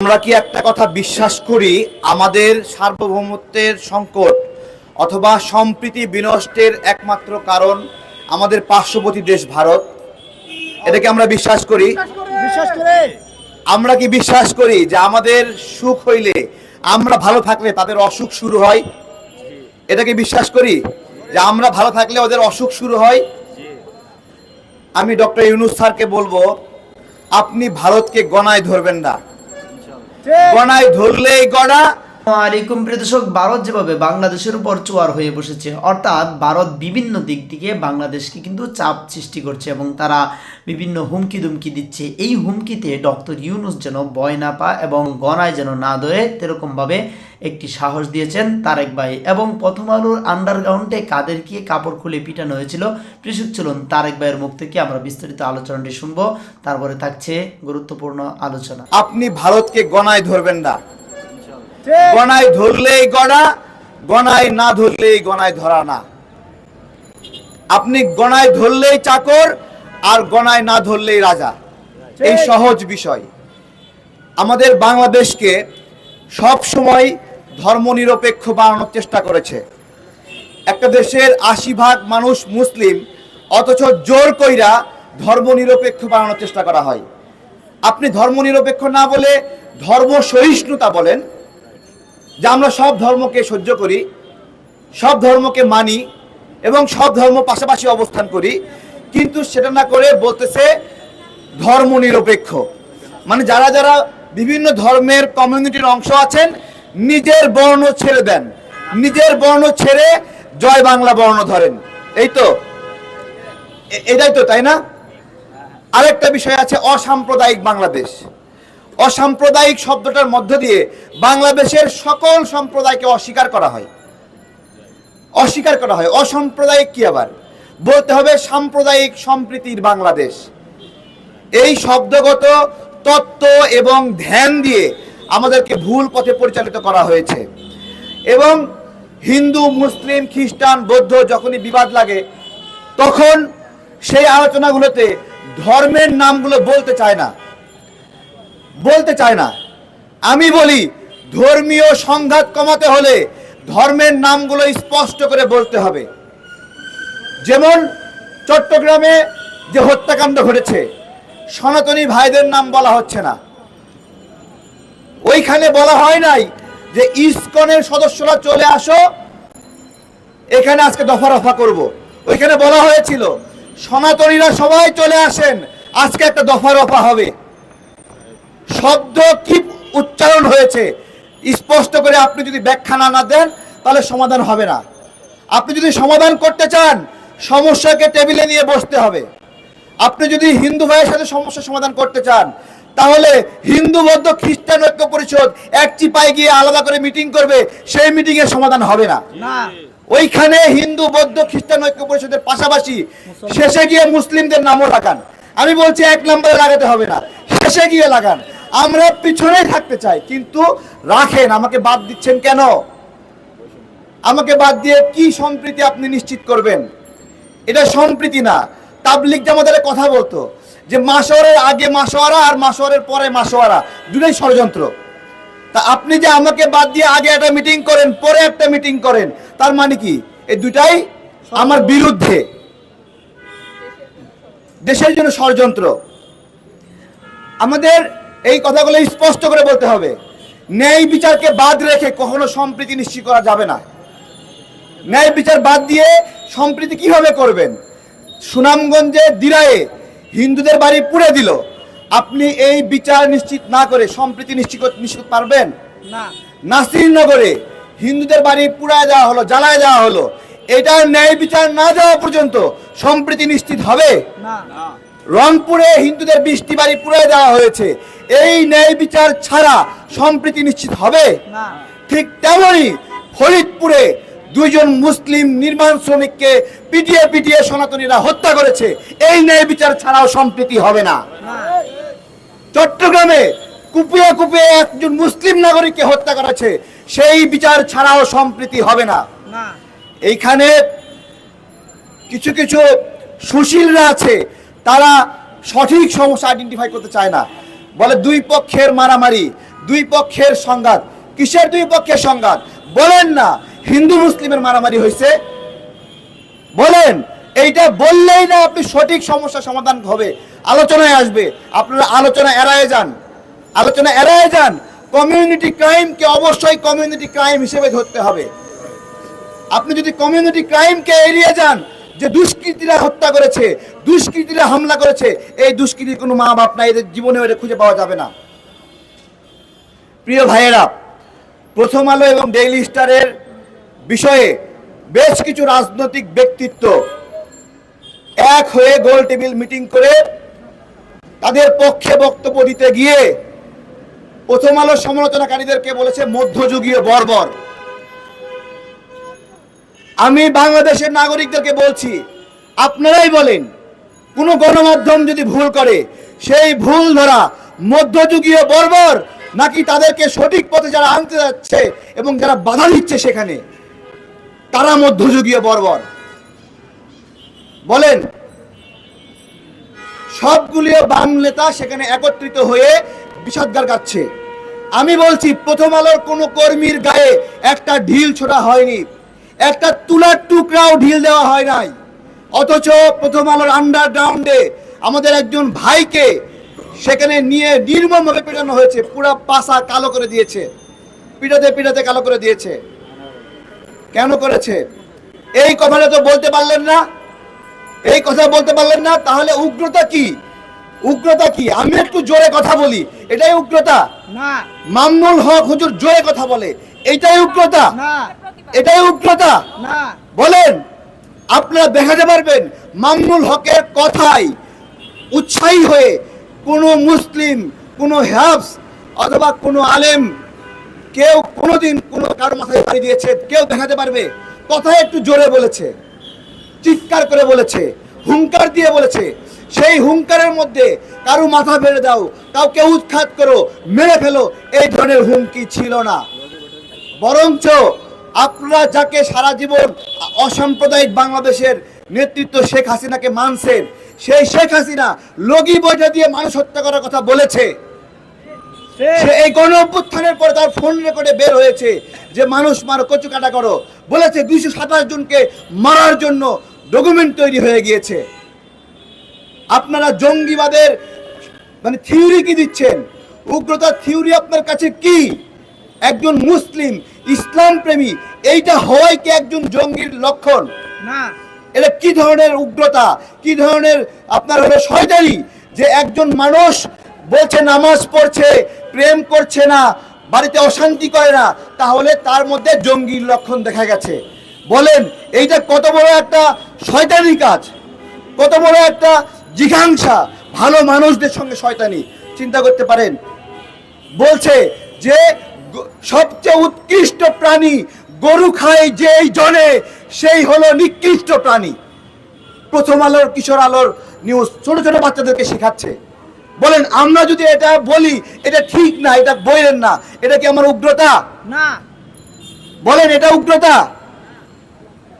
আমরা কি একটা কথা বিশ্বাস করি? আমাদের সার্বভৌমত্বের সংকট অথবা সম্প্রীতি বিনষ্টের একমাত্র কারণ আমাদের পার্শ্ববর্তী দেশ ভারত। এটাকে আমরা বিশ্বাস করি? আমরা কি বিশ্বাস করি যে আমাদের সুখ হইলে আমরা ভালো থাকলে তাদের অসুখ শুরু হয়? এটাকে বিশ্বাস করি? যে আমরা ভালো থাকলে ওদের অসুখ শুরু হয়? আমি ডক্টর ইউনুস স্যারকে বলব আপনি ভারতকে গণায় ধরবেন না। গণায় ধরলেই গণা আলাইকুম প্রিয় দর্শক, ভারত যেভাবে বাংলাদেশের উপর চোয়ার হয়ে বসেছে, অর্থাৎ ভারত বিভিন্ন দিক থেকে বাংলাদেশকে কিন্তু চাপ সৃষ্টি করছে এবং তারা বিভিন্ন হুমকি দুমকি দিচ্ছে। এই হুমকিতে ডক্টর ইউনুস যেন ভয় না পা এবং গণায় যেন না ধরে এরকমভাবে একটি সাহস দিয়েছেন তারেক ভাই। এবং প্রথম আলোর আন্ডারগ্রাউন্ডে কাদেরকে কাপড় খুলে পিটানো হয়েছিল কৃষক চলুন তারেক ভাইয়ের মুখ থেকে আমরা বিস্তারিত আলোচনাটি শুনব। তারপরে থাকছে গুরুত্বপূর্ণ আলোচনা। আপনি ভারতকে গণায় ধরবেন না। গণায় ধরলেই গণা গণায় না ধরলেই গণায় ধরা না। আপনি গণায় ধরলেই চাকর আর গণায় না ধরলেই রাজা। এই সহজ বিষয়। আমাদের বাংলাদেশকে সব সময় ধর্মনিরপেক্ষ বানানোর চেষ্টা করেছে। একটা দেশের আশি ভাগ মানুষ মুসলিম অথচ জোর কইরা ধর্মনিরপেক্ষ বানানোর চেষ্টা করা হয়। আপনি ধর্মনিরপেক্ষ না বলে ধর্ম সহিষ্ণুতা বলেন যে আমরা সব ধর্মকে সহ্য করি, সব ধর্মকে মানি এবং সব ধর্ম পাশাপাশি অবস্থান করি, কিন্তু সেটা না করে বলতেছে ধর্ম নিরপেক্ষ। মানে যারা যারা বিভিন্ন ধর্মের কমিউনিটির অংশ আছেন, নিজের বর্ণ ছেড়ে দেন। নিজের বর্ণ ছেড়ে জয় বাংলা বর্ণ ধরেন। এই তো? এটাই তো, তাই না? আরেকটা বিষয় আছে অসাম্প্রদায়িক বাংলাদেশ। অসাম্প্রদায়িক শব্দটার মধ্য দিয়ে বাংলাদেশের সকল সম্প্রদায়কে অস্বীকার করা হয়। অস্বীকার করা হয়। অসাম্প্রদায়িক কি আবার? বলতে হবে সাম্প্রদায়িক সম্প্রীতির বাংলাদেশ। এই শব্দগত তত্ত্ব এবং ধ্যান দিয়ে আমাদেরকে ভুল পথে পরিচালিত করা হয়েছে। এবং হিন্দু, মুসলিম, খ্রিস্টান, বৌদ্ধ যখনই বিবাদ লাগে, তখন সেই আলোচনাগুলোতে ধর্মের নামগুলো বলতে চায় না। বলতে চায় না। আমি বলি, ধর্মীয় সংঘাত কমাতে হলে ধর্মের নামগুলো স্পষ্ট করে বলতে হবে। যেমন চট্টগ্রামে যে হত্যাকাণ্ড ঘটেছে, সনাতনী ভাইদের নাম বলা হচ্ছে না। ওইখানে বলা হয় নাই যে ইসকনের সদস্যরা চলে আসো, এখানে আজকে দফা রফা করব। ওইখানে বলা হয়েছিল, সনাতনীরা সবাই চলে আসেন, আজকে একটা দফা রফা হবে। শব্দ কি উচ্চারণ হয়েছে। স্পষ্ট করে আপনি যদি ব্যাখ্যা না না দেন তাহলে সমাধান হবে না। আপনি যদি সমাধান করতে চান সমস্যাকে টেবিলে নিয়ে বসতে হবে। আপনি যদি হিন্দু ভাইয়ের সাথে সমস্যা সমাধান করতে চান তাহলে হিন্দু বৌদ্ধ খ্রিস্টান ঐক্য পরিষদ এক চিপায় গিয়ে আলাদা করে মিটিং করবে সেই মিটিং এর সমাধান হবে না। না। ওইখানে হিন্দু বৌদ্ধ খ্রিস্টান ঐক্য পরিষদের পাশাপাশি শেষে গিয়ে মুসলিমদের নামও লাগান। আমি বলছি এক নম্বরে লাগাতে হবে না শেষে গিয়ে লাগান। আমরা পিছনেই থাকতে চাই, কিন্তু রাখেন, আমাকে বাদ দিচ্ছেন কেন? আমাকে বাদ দিয়ে কি সম্প্রীতি আপনি নিশ্চিত করবেন? এটা সম্প্রীতি না। তাবলিক জামাতের কথা বলতো, যে মাসোয়ারের আগে মাসোয়ারা আর মাসোয়ারের পরে মাসোয়ারা দুটোই ষড়যন্ত্র। তা আপনি যে আমাকে বাদ দিয়ে আগে একটা মিটিং করেন, পরে একটা মিটিং করেন, তার মানে কি? এই দুটাই আমার বিরুদ্ধে। দেশের জন্য ষড়যন্ত্র। আমাদের এই কথাগুলো স্পষ্ট করে বলতে হবে। ন্যায় বিচারকে বাদ রেখে কখনো সম্প্রীতি নিশ্চিত করা যাবে না। ন্যায় বিচার বাদ দিয়ে সম্প্রীতি কীভাবে করবেন? সুনামগঞ্জে দিরায়ে হিন্দুদের বাড়ি পুড়ে দিল। আপনি এই বিচার নিশ্চিত না করে সম্প্রীতি নিশ্চিত নিশ্চিত পারবেন? না। নাসিরনগরে হিন্দুদের বাড়ি পুড়ায় দেওয়া হলো জ্বালায় দেওয়া হলো। এটার ন্যায় বিচার না দেওয়া পর্যন্ত সম্প্রীতি নিশ্চিত হবে? না। রংপুরে হিন্দুদের বৃষ্টি বাড়ি পুড়ায় দেওয়া হয়েছে। এই ন্যায় বিচার ছাড়া সম্প্রীতি নিশ্চিত হবে? ঠিক তেমনই ফরিদপুরে দুইজন মুসলিম নির্মাণ শ্রমিককে পিটিয়ে পিটিয়ে সনাতনীরা হত্যা করেছে। এই ন্যায় বিচার ছাড়াও সম্প্রীতি হবে না। চট্টগ্রামে কুপিয়ে কুপিয়ে একজন মুসলিম নাগরিককে হত্যা করেছে। সেই বিচার ছাড়াও সম্প্রীতি হবে না। এইখানে কিছু কিছু সুশীলরা আছে। তারা সঠিক সমস্যা আইডেন্টিফাই করতে চায় না। বলে দুই পক্ষের মারামারি, দুই পক্ষের সংঘাত। কিসের দুই পক্ষের সংঘাত? বলেন না, হিন্দু মুসলিমের মারামারি হয়েছে। বলেন, এইটা বললেই না আপনি সঠিক সমস্যা সমাধান হবে। আলোচনায় আসবে, আপনারা আলোচনা এড়ায় যান। আলোচনা এড়ায় যান কমিউনিটি ক্রাইমকে অবশ্যই কমিউনিটি ক্রাইম হিসেবে ধরতে হবে। আপনি যদি কমিউনিটি ক্রাইমকে এড়িয়ে যান যে দুষ্কৃতীরা হত্যা করেছে, দুষ্কৃতীরা হামলা করেছে, এই দুষ্কৃতির কোনো মা বাপ নাই, এদের জীবনে এটা খুঁজে পাওয়া যাবে না। প্রিয় ভাইয়েরা, প্রথম আলো এবং ডেইলি স্টারের বিষয়ে বেশ কিছু রাজনৈতিক ব্যক্তিত্ব এক হয়ে গোল টেবিল মিটিং করে তাদের পক্ষে বক্তব্য দিতে গিয়ে প্রথম আলো সমালোচনাকারীদেরকে বলেছে মধ্যযুগীয় বর্বর। আমি বাংলাদেশের নাগরিকদেরকে বলছি, আপনারাই বলেন, কোনো গণমাধ্যম যদি ভুল করে, সেই ভুল ধরা মধ্যযুগীয় বর্বর নাকি তাদেরকে সঠিক পথে যারা আনতে যাচ্ছে এবং যারা বাধা দিচ্ছে সেখানে, তারা মধ্যযুগীয় বর্বর। বলেন সবগুলিও বাম নেতা সেখানে একত্রিত হয়ে বিষাদগার গাচ্ছে আমি বলছি, প্রথম আলোর কোনো কর্মীর গায়ে একটা ঢিল ছোড়া হয়নি। একটা তুলার টুকরাও ঢিল দেওয়া হয় নাই। অথচ প্রথম আলোর আন্ডারগ্রাউন্ডে আমাদের একজন ভাইকে সেখানে নিয়ে নির্মমভাবে পেটানো হয়েছে পুরা পাশা কালো করে দিয়েছে। পিটাতে পিটাতে কালো করে দিয়েছে। কেন করেছে? এই কথাটা তো বলতে পারলেন না। এই কথা বলতে পারলেন না তাহলে উগ্রতা কি? উগ্রতা কি? আমি একটু জোরে কথা বলি। এটাই উগ্রতা? না। মামনুল হক হুজুর জোরে কথা বলে। এটাই উগ্রতা। এটাই উগ্রতা। বলেন আপনারা দেখাতে পারবেন মামনুল হকের কথাই উৎসাহী হয়ে কোনো মুসলিম কোনো হ্যাবস অথবা কোনো আলেম কেউ কোনোদিন কোনো কারও মাথায় বাড়ি দিয়েছে কেউ দেখাতে পারবে। কথা একটু জোরে বলেছে চিৎকার করে বলেছে হুঙ্কার দিয়ে বলেছে। সেই হুঙ্কারের মধ্যে কারও মাথা বেড়ে দাও কাউকে উৎখাত করো মেরে ফেলো এই ধরনের হুমকি ছিল না। বরঞ্চ আপনারা যাকে সারা জীবন অসাম্প্রদায়িক বাংলাদেশের নেতৃত্ব শেখ হাসিনাকে মানছেন সেই শেখ হাসিনা লগি বইটা দিয়ে মানুষ হত্যা করার কথা বলেছে। সে এই গণ অভ্যুত্থানের পরে তার ফোন রেকর্ডে বের হয়েছে যে মানুষ মারো কচু কাটা করো। বলেছে দুইশো সাতাশ জনকে মারার জন্য ডকুমেন্ট তৈরি হয়ে গিয়েছে। আপনারা জঙ্গিবাদের মানে থিওরি কি দিচ্ছেন? উগ্রতার থিওরি আপনার কাছে কি? একজন মুসলিম ইসলাম প্রেমী এইটা হওয়াই কি একজন জঙ্গির লক্ষণ? না। এটা কি ধরনের উগ্রতা? কি ধরনের আপনার হলো শয়তানি? যে একজন মানুষ বলছে নামাজ পড়ছে প্রেম করছে না বাড়িতে অশান্তি করে না তাহলে তার মধ্যে জঙ্গির লক্ষণ দেখা গেছে। বলেন এইটা কত বড় একটা শয়তানি কাজ কত বড় একটা জিঘাংসা ভালো মানুষদের সঙ্গে শয়তানি। চিন্তা করতে পারেন। বলছে যে সবচেয়ে উৎকৃষ্ট প্রাণী গরু খায় যেই জনে সেই হলো নিকৃষ্ট প্রাণী। প্রথম আলোর কিশোর আলোর নিউজ ছোট ছোট বাচ্চাদেরকে শেখাচ্ছে। বলেন আমরা যদি এটা বলি এটা ঠিক না এটা বইলেন না এটা কি আমার উগ্রতা? না। বলেন এটা উগ্রতা?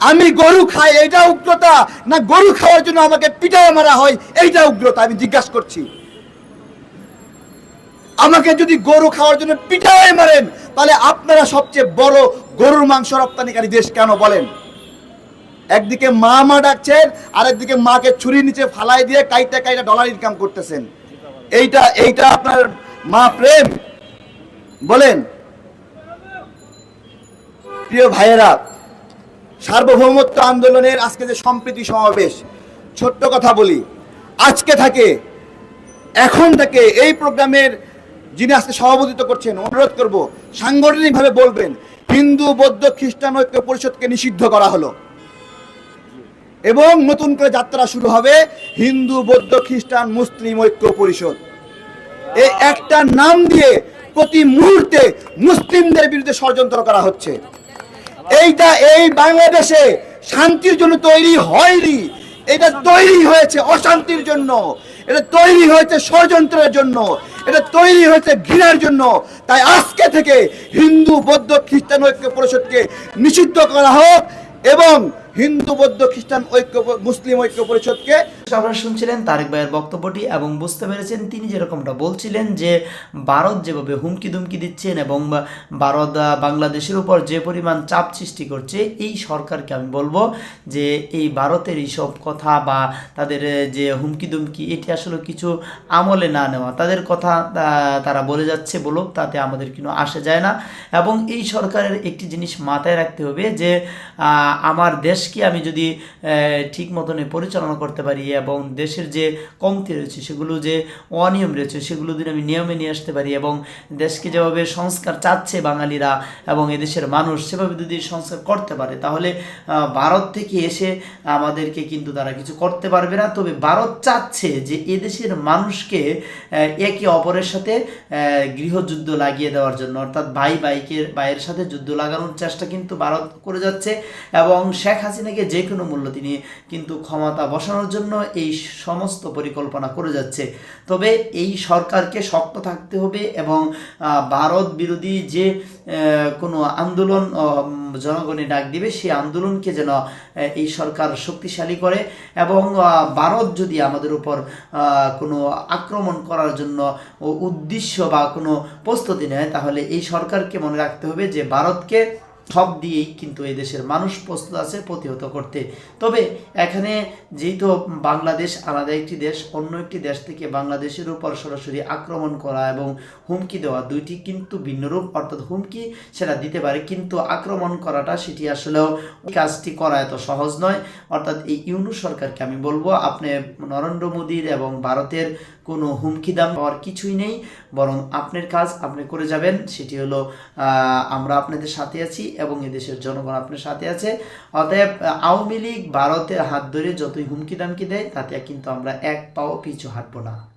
আমি গরু খাই এটা উগ্রতা? না গরু খাওয়ার জন্য আমাকে পিটায় মারা হয় এইটা উগ্রতা আমি জিজ্ঞাসা করছি। আমাকে যদি গরু খাওয়ার জন্য পিটায় মারেন, তাহলে আপনারা সবচেয়ে বড় গরুর মাংস রপ্তানিকারী দেশ কেন বলেন? একদিকে মা মা ডাকছেন আর একদিকে মাকে ছুরি নিচে ফালাই দিয়ে কাইটা কাইটা ডলার ইনকাম করতেছেন। এইটা এইটা আপনার মা প্রেম। বলেন, প্রিয় ভাইয়েরা, সার্বভৌমত্ব আন্দোলনের আজকে যে সম্প্রীতি সমাবেশ, ছোট্ট কথা বলি। আজকে থাকে, এখন থেকে এই প্রোগ্রামের যিনি আজকে সভাপতিত্ব করছেন, অনুরোধ করব, সাংগঠনিকভাবে বলবেন, হিন্দু, বৌদ্ধ, খ্রিস্টান ঐক্য পরিষদকে নিষিদ্ধ করা হলো। এবং নতুন করে যাত্রা শুরু হবে হিন্দু, বৌদ্ধ, খ্রিস্টান, মুসলিম ঐক্য পরিষদ। এই একটা নাম দিয়ে প্রতি মুহূর্তে মুসলিমদের বিরুদ্ধে ষড়যন্ত্র করা হচ্ছে। এইটা এই বাংলাদেশে শান্তির জন্য তৈরি হয়নি, এটা তৈরি হয়েছে অশান্তির জন্য। এটা তৈরি হয়েছে ষড়যন্ত্রের জন্য, এটা তৈরি হয়েছে ঘৃণার জন্য। তাই আজকে থেকে হিন্দু, বৌদ্ধ, খ্রিস্টান ঐক্য পরিষদকে নিষিদ্ধ করা হোক এবং হিন্দু, বৌদ্ধ, খ্রিস্টান ঐক্য, মুসলিম ঐক্য পরিষদকে আপনারা শুনছিলেন তারেক ভাইয়ের বক্তব্যটি এবং বুঝতে পেরেছেন তিনি যেরকমটা বলছিলেন যে ভারত যেভাবে হুমকি দুমকি দিচ্ছেন এবং ভারত বাংলাদেশের উপর যে পরিমাণ চাপ সৃষ্টি করছে, এই সরকারকে আমি বলব যে এই ভারতের এইসব কথা বা তাদের যে হুমকি দুমকি এটি আসলে কিছু আমলে না নেওয়া। তাদের কথা তারা বলে যাচ্ছে বলুক, তাতে আমাদের কোনো আসে যায় না। এবং এই সরকারের একটি জিনিস মাথায় রাখতে হবে যে আমার আমার দেশকে আমি যদি ঠিক মতনে পরিচালনা করতে পারি এবং দেশের যে কমতি রয়েছে সেগুলো যে অনিয়ম রয়েছে সেগুলো যদি আমি নিয়মে নিয়ে আসতে পারি এবং দেশকে যেভাবে সংস্কার চাচ্ছে বাঙালিরা এবং এদেশের মানুষ সেভাবে যদি সংস্কার করতে পারে, তাহলে ভারত থেকে এসে আমাদেরকে কিন্তু তারা কিছু করতে পারবে না। তবে ভারত চাচ্ছে যে এদেশের মানুষকে একে অপরের সাথে গৃহযুদ্ধ লাগিয়ে দেওয়ার জন্য। অর্থাৎ ভাই ভাইকে ভাইয়ের সাথে যুদ্ধ লাগানোর চেষ্টা কিন্তু ভারত করে যাচ্ছে এবং শেখ হাসিনাকে যে কোনো মূল্য তিনি কিন্তু ক্ষমতা বসানোর জন্য এই সমস্ত পরিকল্পনা করে যাচ্ছে। তবে এই সরকারকে শক্ত থাকতে হবে এবং ভারত বিরোধী যে কোনো আন্দোলন জনগণে ডাক দিবে সেই আন্দোলনকে যেন এই সরকার শক্তিশালী করে এবং ভারত যদি আমাদের উপর কোনো আক্রমণ করার জন্য উদ্দেশ্য বা কোনো প্রস্তুতি নেয়, তাহলে এই সরকারকে মনে রাখতে হবে যে ভারতকে সব দিয়েই কিন্তু এই দেশের মানুষ প্রস্তুত আছে প্রতিহত করতে। তবে এখানে যেহেতু বাংলাদেশ আলাদা একটি দেশ, অন্য একটি দেশ থেকে বাংলাদেশের উপর সরাসরি আক্রমণ করা এবং হুমকি দেওয়া দুইটি কিন্তু ভিন্ন রূপ, অর্থাৎ হুমকি সেটা দিতে পারে, কিন্তু আক্রমণ করাটা সেটি আসলেও কাজটি করা এত সহজ নয়। অর্থাৎ এই ইউনু সরকারকে আমি বলব, আপনি নরেন্দ্র মোদীর এবং ভারতের কোনো হুমকি দাম পাওয়ার কিছুই নেই, বরং আপনার কাজ আপনি করে যাবেন, সেটি হলো আমরা আপনাদের সাথে আছি। এবং এদেশের জনগণ আপনার সাথে আছে। অতএব, আওয়ামী লীগ ভারতের হাত ধরে যতই হুমকি দামকি দেয়, তাতে কিন্তু আমরা এক পাও পিছু হাঁটবো না।